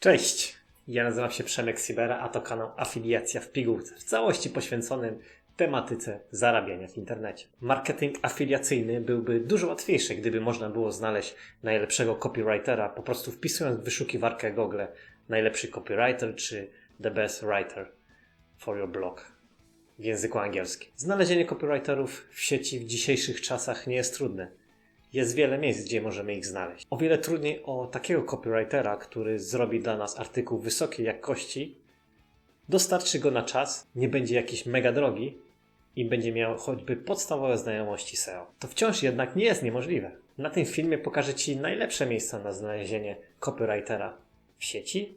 Cześć! Ja nazywam się Przemek Sibera, a to kanał Afiliacja w pigułce, w całości poświęconym tematyce zarabiania w internecie. Marketing afiliacyjny byłby dużo łatwiejszy, gdyby można było znaleźć najlepszego copywritera, po prostu wpisując w wyszukiwarkę Google najlepszy copywriter czy the best writer for your blog w języku angielskim. Znalezienie copywriterów w sieci w dzisiejszych czasach nie jest trudne. Jest wiele miejsc, gdzie możemy ich znaleźć. O wiele trudniej o takiego copywritera, który zrobi dla nas artykuł wysokiej jakości, dostarczy go na czas, nie będzie jakiś mega drogi i będzie miał choćby podstawowe znajomości SEO. To wciąż jednak nie jest niemożliwe. Na tym filmie pokażę Ci najlepsze miejsca na znalezienie copywritera w sieci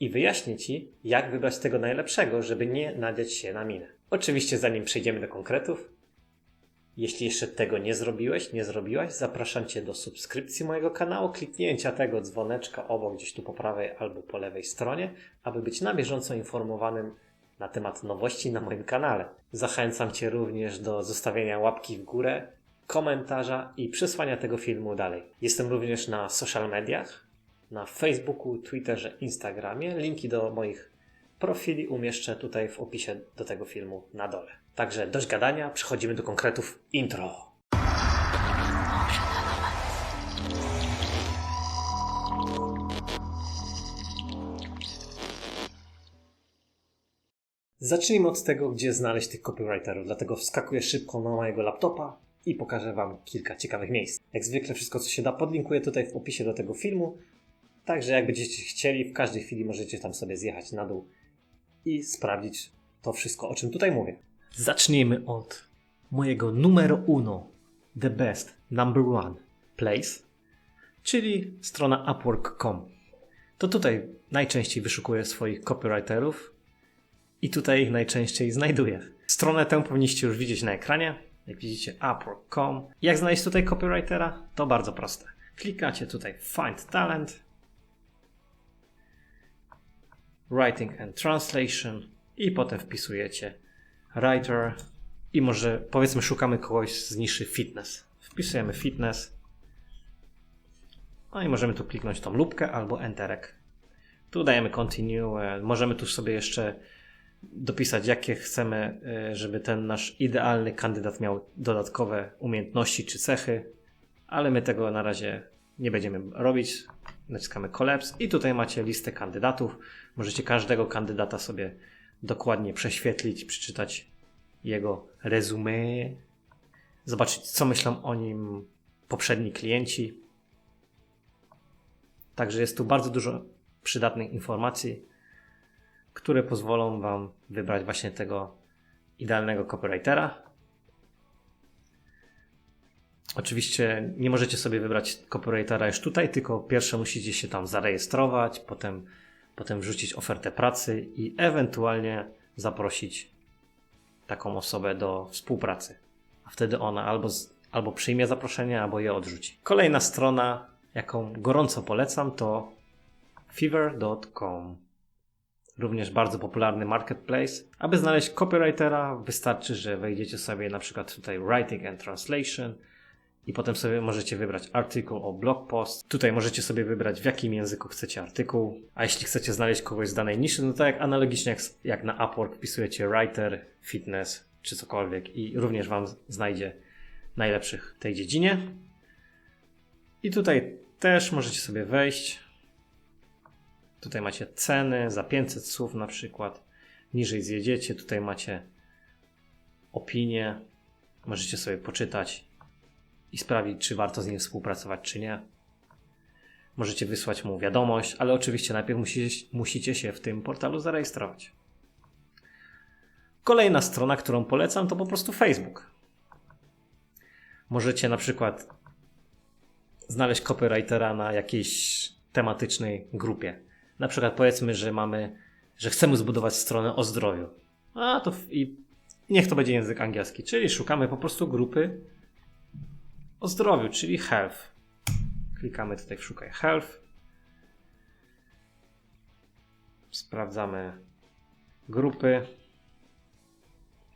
i wyjaśnię Ci, jak wybrać tego najlepszego, żeby nie nadziać się na minę. Oczywiście zanim przejdziemy do konkretów, jeśli jeszcze tego nie zrobiłeś, nie zrobiłaś, zapraszam Cię do subskrypcji mojego kanału, kliknięcia tego dzwoneczka obok gdzieś tu po prawej albo po lewej stronie, aby być na bieżąco informowanym na temat nowości na moim kanale. Zachęcam Cię również do zostawienia łapki w górę, komentarza i przesłania tego filmu dalej. Jestem również na social mediach, na Facebooku, Twitterze, Instagramie. Linki do moich profili umieszczę tutaj w opisie do tego filmu na dole. Także dość gadania, przechodzimy do konkretów intro. Zacznijmy od tego, gdzie znaleźć tych copywriterów, dlatego wskakuję szybko na mojego laptopa i pokażę Wam kilka ciekawych miejsc. Jak zwykle wszystko, co się da, podlinkuję tutaj w opisie do tego filmu, także jak będziecie chcieli, w każdej chwili możecie tam sobie zjechać na dół i sprawdzić to wszystko, o czym tutaj mówię. Zacznijmy od mojego numero uno, the best, number one place, czyli strona upwork.com. To tutaj najczęściej wyszukuję swoich copywriterów i tutaj ich najczęściej znajduję. Stronę tę powinniście już widzieć na ekranie. Jak widzicie, upwork.com. Jak znaleźć tutaj copywritera? To bardzo proste. Klikacie tutaj Find Talent, Writing and Translation i potem wpisujecie Writer i może powiedzmy szukamy kogoś z niszy Fitness. Wpisujemy Fitness. No i możemy tu kliknąć tą lubkę albo Enterek. Tu dajemy Continue. Możemy tu sobie jeszcze dopisać, jakie chcemy, e, żeby ten nasz idealny kandydat miał dodatkowe umiejętności czy cechy, ale my tego na razie nie będziemy robić. Naciskamy Collapse i tutaj macie listę kandydatów. Możecie każdego kandydata sobie dokładnie prześwietlić, przeczytać jego resume, zobaczyć, co myślą o nim poprzedni klienci. Także jest tu bardzo dużo przydatnych informacji, które pozwolą Wam wybrać właśnie tego idealnego copywritera. Oczywiście nie możecie sobie wybrać copywritera już tutaj, tylko pierwsze musicie się tam zarejestrować, potem, potem wrzucić ofertę pracy i ewentualnie zaprosić taką osobę do współpracy. A wtedy ona albo, albo przyjmie zaproszenie, albo je odrzuci. Kolejna strona, jaką gorąco polecam, to fever.com. Również bardzo popularny marketplace. Aby znaleźć copywritera, wystarczy, że wejdziecie sobie na przykład tutaj Writing and Translation i potem sobie możecie wybrać artykuł o blog post. Tutaj możecie sobie wybrać w jakim języku chcecie artykuł. A jeśli chcecie znaleźć kogoś z danej niszy, no to jak analogicznie jak, jak na Upwork wpisujecie writer, fitness czy cokolwiek i również Wam znajdzie najlepszych w tej dziedzinie. I tutaj też możecie sobie wejść. Tutaj macie ceny za 500 słów na przykład. Niżej zjedziecie, tutaj macie opinie. Możecie sobie poczytać i sprawdzić, czy warto z nim współpracować, czy nie. Możecie wysłać mu wiadomość, ale oczywiście najpierw musicie, musicie się w tym portalu zarejestrować. Kolejna strona, którą polecam, to po prostu Facebook. Możecie na przykład znaleźć copywritera na jakiejś tematycznej grupie. Na przykład powiedzmy, że mamy, że chcemy zbudować stronę o zdrowiu. A to i niech to będzie język angielski, czyli szukamy po prostu grupy o zdrowiu, czyli health. Klikamy tutaj w szukaj health. Sprawdzamy grupy.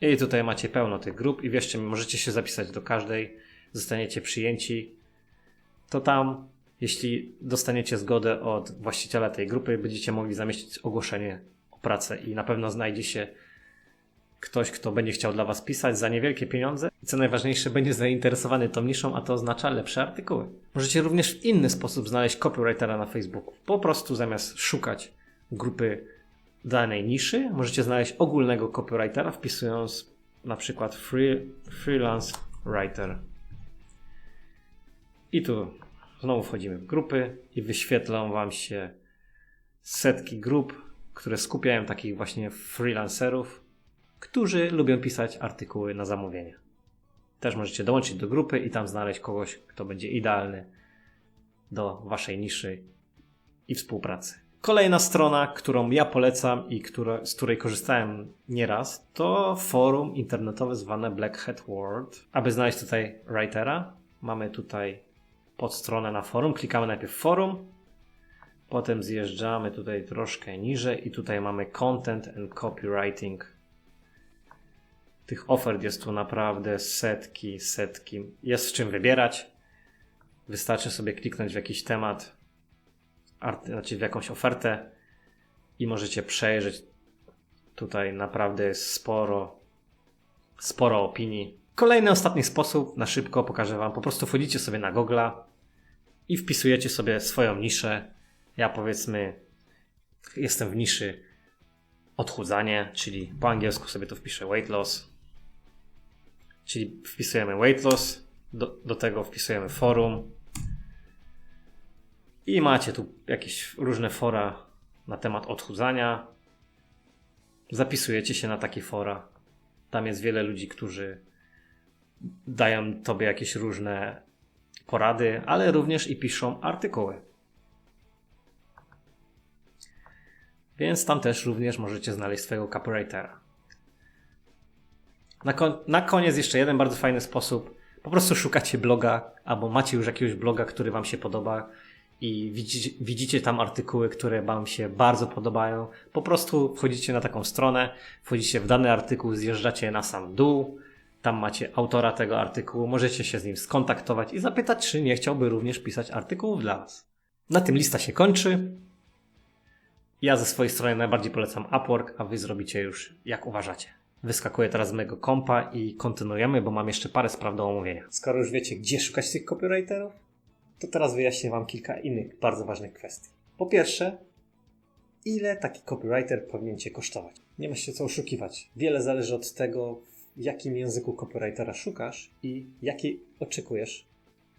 I tutaj macie pełno tych grup i wierzcie mi, możecie się zapisać do każdej, zostaniecie przyjęci. To tam Jeśli dostaniecie zgodę od właściciela tej grupy, będziecie mogli zamieścić ogłoszenie o pracę i na pewno znajdzie się ktoś, kto będzie chciał dla Was pisać za niewielkie pieniądze i co najważniejsze, będzie zainteresowany tą niszą, a to oznacza lepsze artykuły. Możecie również w inny sposób znaleźć copywritera na Facebooku. Po prostu zamiast szukać grupy danej niszy, możecie znaleźć ogólnego copywritera, wpisując na przykład free, freelance writer. I tu znowu wchodzimy w grupy i wyświetlą Wam się setki grup, które skupiają takich właśnie freelancerów, którzy lubią pisać artykuły na zamówienie. Też możecie dołączyć do grupy i tam znaleźć kogoś, kto będzie idealny do Waszej niszy i współpracy. Kolejna strona, którą ja polecam i która, z której korzystałem nieraz, to forum internetowe zwane Black Hat World. Aby znaleźć tutaj writera, mamy tutaj podstronę na forum. Klikamy najpierw forum, potem zjeżdżamy tutaj troszkę niżej i tutaj mamy content and copywriting. Tych ofert jest tu naprawdę setki, setki. Jest z czym wybierać. Wystarczy sobie kliknąć w jakiś temat, znaczy w jakąś ofertę i możecie przejrzeć. Tutaj naprawdę jest sporo, sporo opinii. Kolejny, ostatni sposób, na szybko pokażę Wam. Po prostu wchodzicie sobie na Google'a i wpisujecie sobie swoją niszę. Ja powiedzmy, jestem w niszy odchudzanie, czyli po angielsku sobie to wpiszę weight loss. Czyli wpisujemy weight loss, do, do tego wpisujemy forum, i macie tu jakieś różne fora na temat odchudzania. Zapisujecie się na takie fora. Tam jest wiele ludzi, którzy dają tobie jakieś różne porady, ale również i piszą artykuły. Więc tam też również możecie znaleźć swojego copywritera. Na, kon na koniec jeszcze jeden bardzo fajny sposób. Po prostu szukacie bloga, albo macie już jakiegoś bloga, który Wam się podoba i widzicie, widzicie tam artykuły, które Wam się bardzo podobają. Po prostu wchodzicie na taką stronę, wchodzicie w dany artykuł, zjeżdżacie na sam dół, tam macie autora tego artykułu, możecie się z nim skontaktować i zapytać, czy nie chciałby również pisać artykułów dla Was. Na tym lista się kończy. Ja ze swojej strony najbardziej polecam Upwork, a Wy zrobicie już jak uważacie. Wyskakuję teraz z mojego kompa i kontynuujemy, bo mam jeszcze parę spraw do omówienia. Skoro już wiecie, gdzie szukać tych copywriterów, to teraz wyjaśnię Wam kilka innych bardzo ważnych kwestii. Po pierwsze, ile taki copywriter powinien Cię kosztować? Nie ma się co oszukiwać. Wiele zależy od tego, w jakim języku copywritera szukasz i jakiej oczekujesz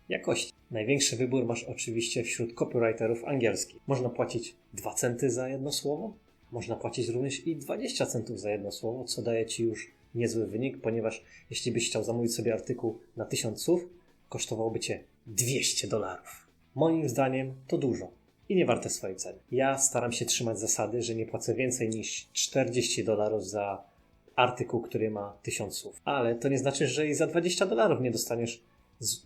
jakości. Największy wybór masz oczywiście wśród copywriterów angielskich. Można płacić 2 centy za jedno słowo, można płacić również i 20 centów za jedno słowo, co daje Ci już niezły wynik, ponieważ jeśli byś chciał zamówić sobie artykuł na 1000 słów, kosztowałoby Cię 200 dolarów. Moim zdaniem to dużo i nie warte swojej ceny. Ja staram się trzymać zasady, że nie płacę więcej niż 40 dolarów za artykuł, który ma 1000 słów. Ale to nie znaczy, że i za 20 dolarów nie dostaniesz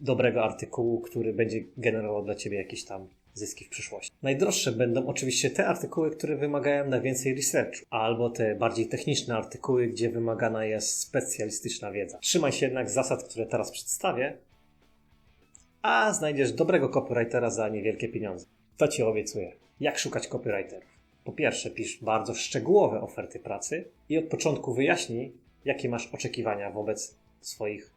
dobrego artykułu, który będzie generował dla ciebie jakieś tam zyski w przyszłości. Najdroższe będą oczywiście te artykuły, które wymagają na więcej researchu, albo te bardziej techniczne artykuły, gdzie wymagana jest specjalistyczna wiedza. Trzymaj się jednak zasad, które teraz przedstawię, a znajdziesz dobrego copywritera za niewielkie pieniądze. To ci obiecuję. Jak szukać copywriterów? Po pierwsze, pisz bardzo szczegółowe oferty pracy i od początku wyjaśnij, jakie masz oczekiwania wobec swoich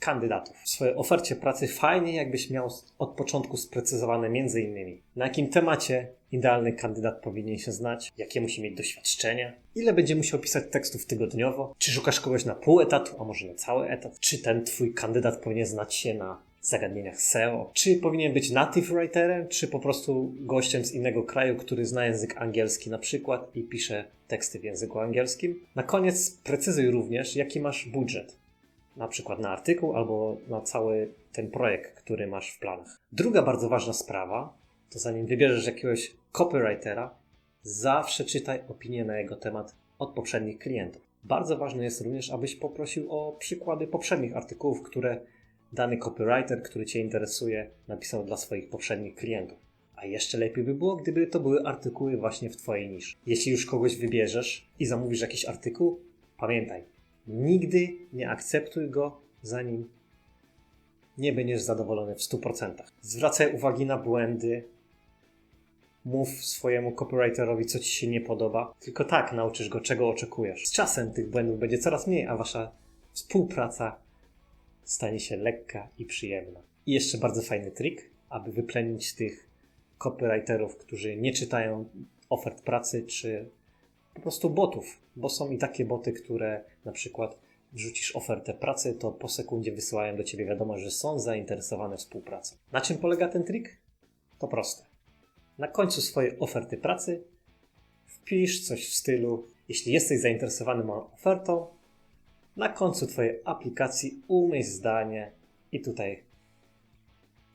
kandydatów. W swojej ofercie pracy fajnie, jakbyś miał od początku sprecyzowane między innymi, na jakim temacie idealny kandydat powinien się znać, jakie musi mieć doświadczenia, ile będzie musiał pisać tekstów tygodniowo, czy szukasz kogoś na pół etatu, a może na cały etat, czy ten twój kandydat powinien znać się na zagadnieniach SEO. Czy powinien być native writerem, czy po prostu gościem z innego kraju, który zna język angielski na przykład i pisze teksty w języku angielskim. Na koniec precyzuj również, jaki masz budżet. Na przykład na artykuł albo na cały ten projekt, który masz w planach. Druga bardzo ważna sprawa, to zanim wybierzesz jakiegoś copywritera, zawsze czytaj opinie na jego temat od poprzednich klientów. Bardzo ważne jest również, abyś poprosił o przykłady poprzednich artykułów, które dany copywriter, który Cię interesuje, napisał dla swoich poprzednich klientów. A jeszcze lepiej by było, gdyby to były artykuły właśnie w Twojej niszy. Jeśli już kogoś wybierzesz i zamówisz jakiś artykuł, pamiętaj, nigdy nie akceptuj go, zanim nie będziesz zadowolony w 100%. Zwracaj uwagi na błędy, mów swojemu copywriterowi, co ci się nie podoba. Tylko tak nauczysz go, czego oczekujesz. Z czasem tych błędów będzie coraz mniej, a wasza współpraca stanie się lekka i przyjemna. I jeszcze bardzo fajny trik, aby wyplenić tych copywriterów, którzy nie czytają ofert pracy, czy po prostu botów, bo są i takie boty, które na przykład wrzucisz ofertę pracy, to po sekundzie wysyłają do ciebie wiadomość, że są zainteresowane współpracą. Na czym polega ten trik? To proste. Na końcu swojej oferty pracy wpisz coś w stylu: Jeśli jesteś zainteresowany moją ofertą, na końcu Twojej aplikacji umieść zdanie i tutaj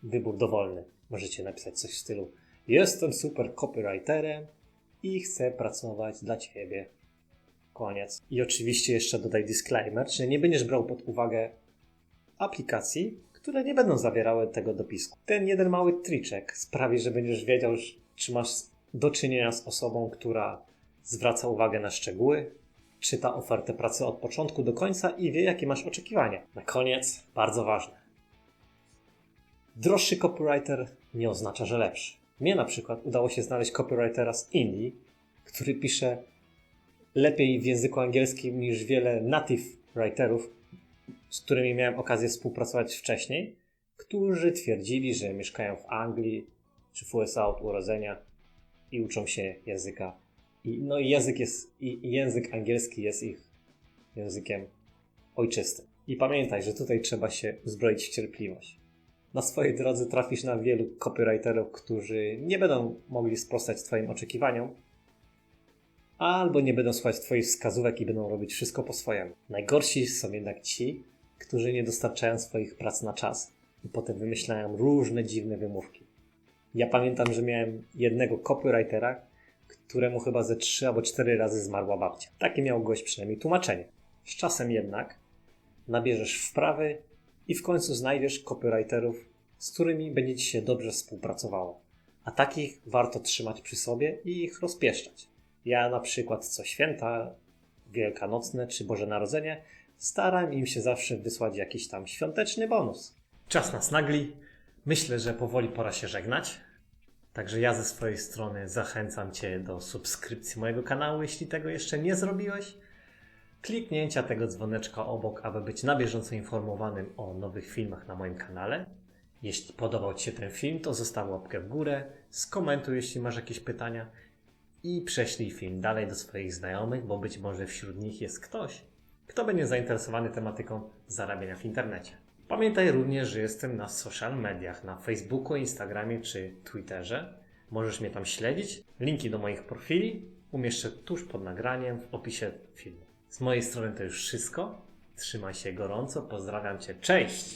wybór dowolny. Możecie napisać coś w stylu: Jestem super copywriterem i chcę pracować dla Ciebie. Koniec. I oczywiście jeszcze dodaj disclaimer, czyli nie będziesz brał pod uwagę aplikacji, które nie będą zawierały tego dopisku. Ten jeden mały triczek sprawi, że będziesz wiedział, czy masz do czynienia z osobą, która zwraca uwagę na szczegóły, czyta ofertę pracy od początku do końca i wie, jakie masz oczekiwania. Na koniec, bardzo ważne. Droższy copywriter nie oznacza, że lepszy. Mnie na przykład udało się znaleźć copywritera z Indii, który pisze lepiej w języku angielskim niż wiele native writerów, z którymi miałem okazję współpracować wcześniej, którzy twierdzili, że mieszkają w Anglii czy w USA od urodzenia i uczą się języka. I, no i język, jest, i język angielski jest ich językiem ojczystym. I pamiętaj, że tutaj trzeba się uzbroić w cierpliwość. Na swojej drodze trafisz na wielu copywriterów, którzy nie będą mogli sprostać Twoim oczekiwaniom, albo nie będą słuchać Twoich wskazówek i będą robić wszystko po swojemu. Najgorsi są jednak ci, którzy nie dostarczają swoich prac na czas i potem wymyślają różne dziwne wymówki. Ja pamiętam, że miałem jednego copywritera, któremu chyba ze trzy albo cztery razy zmarła babcia. Takie miał gość przynajmniej tłumaczenie. Z czasem jednak nabierzesz wprawy i w końcu znajdziesz copywriterów, z którymi będzie ci się dobrze współpracowało. A takich warto trzymać przy sobie i ich rozpieszczać. Ja na przykład co święta wielkanocne czy Boże Narodzenie staram im się zawsze wysłać jakiś tam świąteczny bonus. Czas nas nagli. Myślę, że powoli pora się żegnać. Także ja ze swojej strony zachęcam Cię do subskrypcji mojego kanału, jeśli tego jeszcze nie zrobiłeś. Kliknięcia tego dzwoneczka obok, aby być na bieżąco informowanym o nowych filmach na moim kanale. Jeśli podobał Ci się ten film, to zostaw łapkę w górę, skomentuj, jeśli masz jakieś pytania i prześlij film dalej do swoich znajomych, bo być może wśród nich jest ktoś, kto będzie zainteresowany tematyką zarabiania w internecie. Pamiętaj również, że jestem na social mediach, na Facebooku, Instagramie czy Twitterze. Możesz mnie tam śledzić. Linki do moich profili umieszczę tuż pod nagraniem w opisie filmu. Z mojej strony to już wszystko. Trzymaj się gorąco, pozdrawiam Cię, cześć!